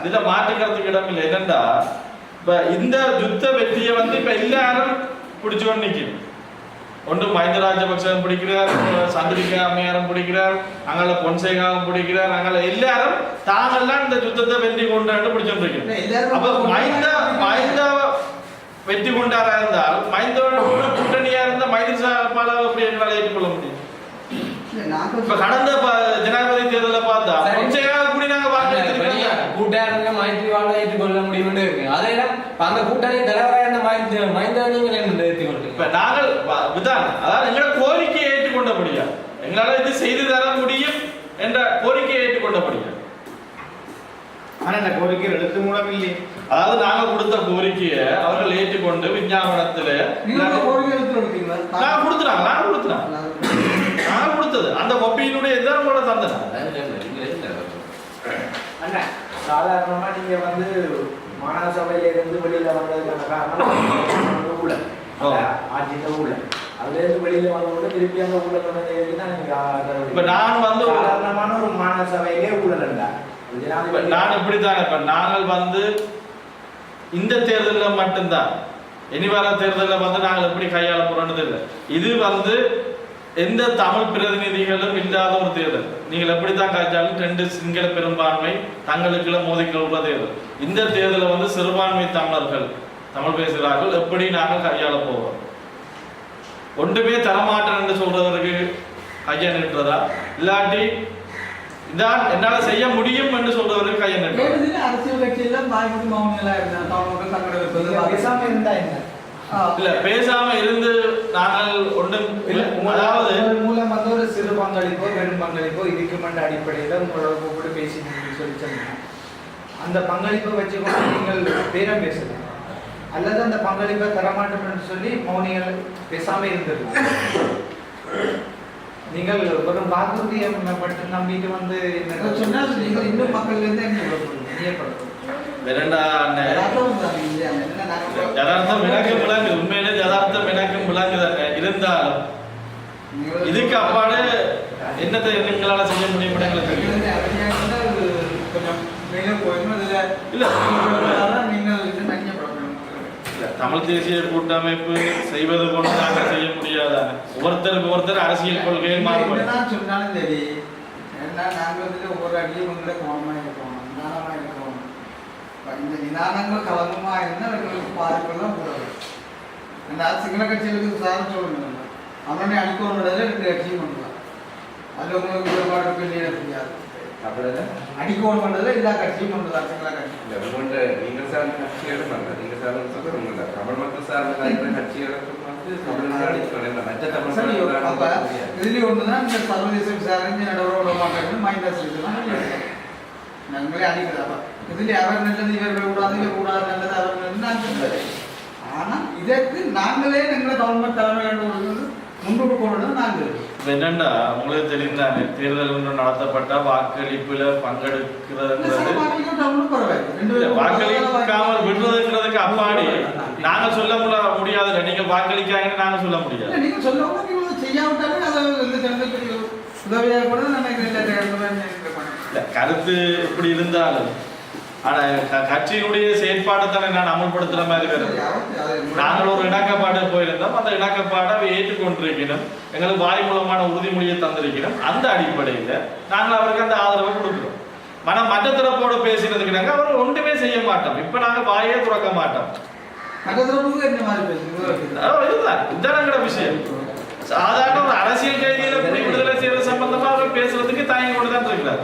இதுல மாற்றுக்கிறதுக்கு இடம் இல்லை என்னண்டா? இப்ப இந்த யுத்த வெற்றியை வந்து இப்ப எல்லாரும் பிடிச்சு கொண்டு நிக்கும். ஒன்று மஹிந்த ராஜபக்சவும் பிடிக்கிறார் சந்திரிகா அம்மையாரும் பிடிக்கிறார் அங்கால பொன்சேகாவும் பிடிக்கிறார் அங்கால எல்லாரும் தாங்கெல்லாம் இந்த யுத்தத்தை வெற்றி கொண்டாண்டு பிடிச்சோண்டு இருக்கிறோம் அப்ப மஹிந்த மஹிந்த வெற்றி கொண்டாரா இருந்தால் மஹிந்தோட கூட கூட்டணியா இருந்த மைத்திரிபால எப்படி எங்களால் ஏற்றுக்கொள்ள முடியும்? இப்ப கடந்த ஜனாதிபதி தேர்தலை பார்த்தா சரி. பொன்சேகா கூட நாங்க வாக்களித்திருக்கோம் கூட்டாளங்க மைத்திரிவாள ஏற்றுக்கொள்ள முடியும்னு இருக்கு அதே அந்த கூட்டணி தலைவராக இருந்த மைந்த மைந்த நீங்கள் என்ன ஏற்றுக்கொண்டு இப்ப நாங்கள் விதான் அதாவது எங்களோட கோரிக்கையை ஏற்றுக்கொண்டபடியா? எங்களால இது செய்து தர முடியும் என்ற கோரிக்கையை ஏற்றுக்கொண்டபடியா? ஆனா இந்த கோரிக்கை எழுத்து மூலம் இல்லையே. அதாவது நாங்க கொடுத்த கோரிக்கையை அவர்கள் ஏற்றுக்கொண்டு விஞ்ஞாபனத்துல நாங்க கொடுத்துறாங்க நாங்க கொடுத்துறாங்க நாங்க கொடுத்தது அந்த கொப்பியினுடைய எதிரம் கூட தந்தன அண்ணா சாதாரணமா நீங்க வந்து மாநகர சபையில இருந்து வெளியில வந்ததுக்கான காரணம் ஊழல் ஓ. ஆட்சியில ஊழல் அதுல இருந்து வெளியில வந்தவங்க திருப்பி அந்த ஊழல் பண்ணதை தான் நீங்க இப்ப நான் வந்து ஒரு- சாதாரணமான ஒரு மாநகர சபையிலே ஊழல் இல்ல நான் இப்படித்தான் இப்ப நாங்கள் வந்து இந்த தேர்தலில் மட்டும்தான். இனி வர தேர்தலில் வந்து நாங்கள் எப்படி கையாள போறோம்னு தெரியல. இது வந்து எந்த தமிழ் பிரதிநிதிகளும் இல்லாத ஒரு தேர்தல். நீங்கள் எப்படித்தான் காய்ச்சாலும் ரெண்டு சிங்கள பெரும்பான்மை தங்களுக்குள்ள மோதிக்கொள்கிற தேர்தல். இந்த தேர்தலை வந்து சிறுபான்மை தமிழர்கள் தமிழ் பேசுகிறார்கள். எப்படி நாங்கள் கையாள போவோம் ஒன்றுமே தரமாட்டேன் என்று சொல்றவருக்கு கையை நின்றதா இல்லாட்டி இதான் என்னால செய்ய முடியும் என்று சொல்றவருக்கு கையை நின்றதா கேட்டதுல அரசியல் கட்சியில தாய்மொழி மௌனிகளா இருந்தாங்க தமிழ் இல்ல பேசாம இருந்து நாங்கள் ஒன்றும் இல்ல அதாவது மூலம் வந்து ஒரு சிறு பங்களிப்போ பெரும் பங்களிப்போ இருக்குமென்ற அடிப்படையில உங்களோட கூப்பிட்டு பேசி சொல்லி சொன்னீங்க அந்த பங்களிப்பை வச்சுக்கொண்டு நீங்கள் பேரம் பேசலாம் அல்லது அந்த பங்களிப்பை தரமாட்டோம் என்று சொல்லி மௌனிகள் பேசாம இருந்தது. நீங்கள் வெறும் வாக்குறுதியை மட்டும் நம்பிட்டு வந்து என்ன சொன்னால் நீங்கள் இன்னும் மக்கள்ல இருந்து என்ன விடப்படுது வேறண்டா அண்ணே யதார்த்தம் தான் இல்லையா? என்ன நாங்க யதார்த்தம் எனக்கு விளங்கு உண்மையிலே யதார்த்தம் எனக்கும் விளங்குதாங்க இருந்தாலும் நீங்கள் இதுக்கு அப்பாடு என்னத்தை எங்களால செய்ய முடியும் எங்களுக்கு. நீங்கள் இருந்தால் நீங்கள் தமிழ் தேசிய கூட்டமைப்பு செய்வது போல நாங்கள் செய்ய முடியாதாங்க ஒவ்வொருத்தருக்கு ஒவ்வொருத்தர் அரசியல் கொள்கையை மாறுபடும் சொன்னாலும் சரி ஏன்னா நாங்க வந்து ஒவ்வொரு அடியும் உங்களை கவனமா இருக்கணும் நிதானமா இருக்கணும். இப்ப இந்த நிதானங்கள் கவனமா இருந்தா எங்களுக்கு பாதிப்பெல்லாம் கூடாது அந்த சிங்கள கட்சிகளுக்கு சாதம் சொல்லணும் அவனே அடிக்கணும் ரெண்டு கட்சியும் பண்ணுவாங்க அதுல உங்களுக்கு வேறுபாடு பெரிய அப்படிதான் அடிக்கோன் பண்றதுல எல்லா கட்சியும் பண்ணுறதா சிங்கள கட்சி இல்ல, உங்கள்ட்ட நீங்க சார்ந்த கட்சிகளும் அல்ல நீங்க சார்ந்த சொல்றவங்க இல்ல தமிழ் மக்கள் சார்ந்த இருக்கிற கட்சிகளுக்கும் வந்து தமிழ் அடிப்படையில் மற்ற தமிழ் சரி மக்கள் அப்ப சார்ந்த முடியாது. இதுலயும் ஒண்ணுதான் இந்த சர்வதேச விசாரணை நடுவர விட மாட்டேங்குது மைனஸ் இதெல்லாம் நாங்களே அடிக்கிறதா இதுல அவர் நல்லது இவர் கூடாது இவர் கூடாது நல்லது அவர் நல்லது நான் சொல்லலை. ஆனா இதற்கு நாங்களே எங்களை கவர்மெண்ட் முன்னுக்கு கொண்டு நாங்கள் இப்ப என்னன்னா உங்களுக்கு தெரிந்தானே தேர்தல் ஒன்று நடத்தப்பட்ட வாக்களிப்புல பங்கெடுக்கிறதுங்கிறது இல்ல, வாக்களிக்காமல் விடுறதுங்கிறதுக்கு அப்பாடி. நாங்க சொல்ல முட- முடியாதுல்ல. நீங்க வாக்களிக்காங்கன்னு நாங்க சொல்ல முடியாது. நீங்க இல்ல, கருத்து இப்படி இருந்தாலும் ஆனா கட்சியினுடைய செயற்பாடு தானே நான் அமல்படுத்துற மாதிரி நாங்கள் ஒரு அந்த இணக்கப்பாடை ஏற்றுக்கொண்டிருக்கணும் எங்களுக்கு வாய்மூலமான உறுதிமொழியை தந்திருக்கணும் அந்த அடிப்படையில் நாங்கள் அவருக்கு அந்த ஆதரவை கொடுக்கிறோம். மன மற்ற தரப்போட பேசினதுக்கு நாங்கள் அவர் ஒன்றுமே செய்ய மாட்டோம் இப்ப நாங்க வாயே துறக்க மாட்டோம். இதுதான். விஷயம். சாதாரண ஒரு அரசியல் கைதியில போய் விடுதலை செய்யறது சம்பந்தமா அவர் பேசுறதுக்கு தயங்கி கொண்டு தான் இருக்கிறார்.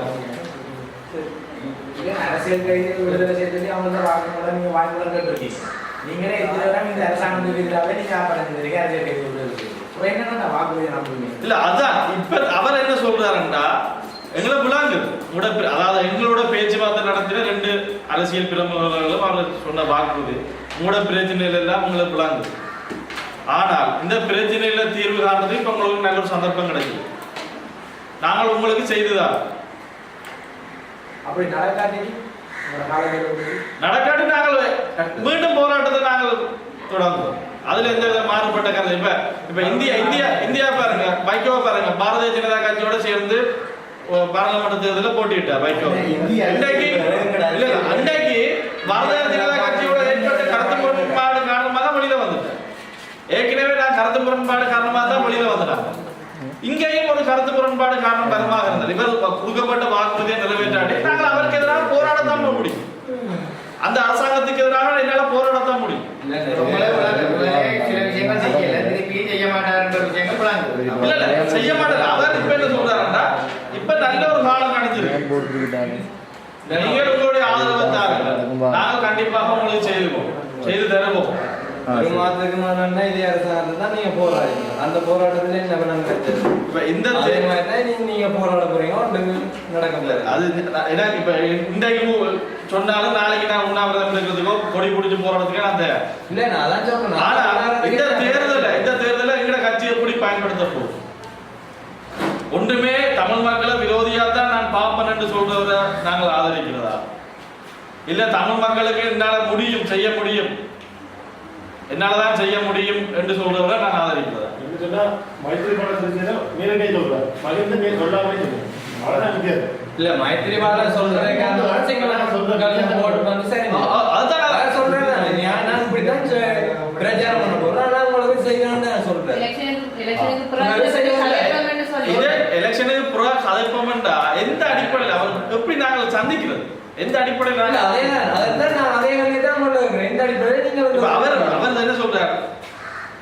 அரசியல் கைதிகள் விடுதலை செய்யறதுலயும் அவங்க வாக்குமூலம் கேட்டிருக்கீங்க. நீங்களே இதுதான் இந்த அரசாங்கத்துக்கு எதிராக நீங்க செஞ்சிருக்கீங்க அரசியல் கைதி. அப்புறம் என்னென்ன வாக்குறுதி நம்புவீங்க இல்ல அதான். இப்ப அவர் என்ன சொல்றாருன்னா எங்களை பே- அதாவது எங்களோட பேச்சுவார்த்தை நடத்தின ரெண்டு அரசியல் பிரமுகர்களும் அவர் சொன்ன வாக்குறுதி உங்களோட பிரச்சனையில எல்லாம் உங்களை விளாங்குது ஆனால் இந்த பிரச்சனையில தீர்வு காண்றது இப்ப உங்களுக்கு நல்ல ஒரு சந்தர்ப்பம் கிடைக்குது. நாங்கள் உங்களுக்கு செய்துதான் அப்படி நடக்காட்டி நடக்காட்டி நாங்கள் மீண்டும் போராட்டத்தை நாங்கள் தொடங்குவோம் அதுல எந்த வித மாறுபட்ட கருத்து இப்ப இப்ப இந்தியா இந்தியா இந்தியா பாருங்க வைகோ பாருங்க பாரதிய ஜனதா கட்சியோட சேர்ந்து பாராளுமன்ற தேர்தலில் போட்டியிட்டார் வைகோ இந்தியா- இன்றைக்கு பாரதிய ஜனதா கட்சியோட ஏற்பட்ட கருத்து முரண்பாடு காரணமாக தான் வெளியில வந்துட்டேன் ஏற்கனவே நான் கருத்து முரண்பாடு காரணமாக தான் வெளியில வந்துட்டாங்க இங்கேயும் ஒரு கருத்து முரண்பாடு காரணம் பலமாக இருந்தது இவர் கொடுக்கப்பட்ட வாக்குறுதியை நிறைவேற்றாடி நாங்கள் அவருக்கு எதிராக போராடத்தான் போக முடியும் அந்த அரசாங்கத்துக்கு எதிராக என்னால போராடத்தான் முடியும் உங்களை உங்களை சில விஷயங்கள் செய்யல திருப்பி செய்ய மாட்டாருன்ற விஷயங்கள் புலாங்க இல்ல இல்ல செய்ய மாட்டாரு அவர் இப்ப என்ன சொல்றாருன்னா இப்ப நல்ல ஒரு காலம் நாங்கள் கண்டிப்பாக உங்களுக்கு செய்துவோம் செய்து தருவோம். மாதத்துக்கு முன்னாடி இதே அரசாங்கத்தை தான் நீங்க போராடுறீங்க. அந்த போராட்டத்துல என்ன பண்ண கிடைச்சது இப்ப இந்த நீங்க நீங்க போராட போறீங்க. நடக்க அது இப்ப இன்றைக்கு சொன்னாலும் நாளைக்கு நான் உண்ணாவிரதம் இருக்கிறதுக்கோ கொடி பிடிச்சி போறதுக்கோ நான் இல்ல நான் அதான் சொல்றேன். ஆனா நான் இந்த போராடுறதுக்கு தேர்தல இந்த தேர்தல எங்கட கட்சி எப்படி பயன்படுத்த போகுது. ஒன்றுமே தமிழ் மக்களை விரோதியா தான் பாப்பன் என்று சொல்றவரை நாங்கள் ஆதரிக்கிறதா? இல்ல தமிழ் மக்களுக்கு என்னால முடியும் செய்ய முடியும். என்னாலதான் செய்ய முடியும் என்று சொல்றவரை நான் ஆதரிக்கிறதா? என்ன சொன்னா மைத்திரி பாலத்திற்கு மீனவே சொல்றாரு மகிழ்ந்து நீ சொல்லாமே சொல்லுங்க அவ்வளவுதான் வித்தியாசம் இல்ல மைத்திரிபால சொல்றதுக்கான அரசியல் சொல்றதுக்கு ஓட்டு வந்து சரி அ- அ- அதுதான் நான் நான் சொல்றேன் நான் நான் நான் இப்படிதான் செ- பிரச்சாரம் பண்ண போறேன் ஆனா உங்களுக்கு செய்யணும்னு நான் சொல்றேன் எலெக்ஷனுக்கு எலெக்ஷனுக்கு பிறகு கலைப்போம்னு சொல்லி இதே எலெக்ஷனுக்கு புறா கதைப்போம்டா எந்த அடிப்படையில் அவர் சந்திக்கிறது. எந்த அடிப்படையில் அதே அதான் நான் தான் அடிப்படையில் நீங்க அவர் அவர் என்ன சொல்றாரு?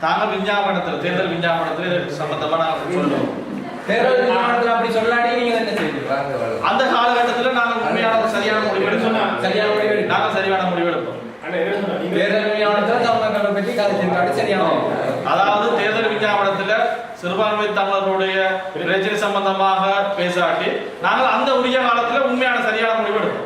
தாங்கள் விஞ்ஞாபனத்தில் தேர்தல் விஞ்ஞாபனத்தில் சம்பந்தமா நாங்கள் சொல்லுவோம் தேர்தல் விஞ்ஞாபனத்துல அப்படி சொல்லாடி நீங்க என்ன செய்வீங்க? வாங்க வாங்க. அந்த காலகட்டத்தில் நாங்கள் உண்மையான சரியான முடிவு எடுப்போம் சரியான முடிவு. நாங்கள் சரியான முடிவு எடுப்போம் சொன்னா தேர்தல் விஞ்ஞாபனத்துல தமிழர்களை பற்றி சரியான அதாவது தேர்தல் சிறுபான்மை தமிழர்களுடைய பிரச்சனை சம்பந்தமாக பேசாட்டி நாங்கள் அந்த உரிய காலத்துல உண்மையான சரியான முடிவு எடுப்போம்.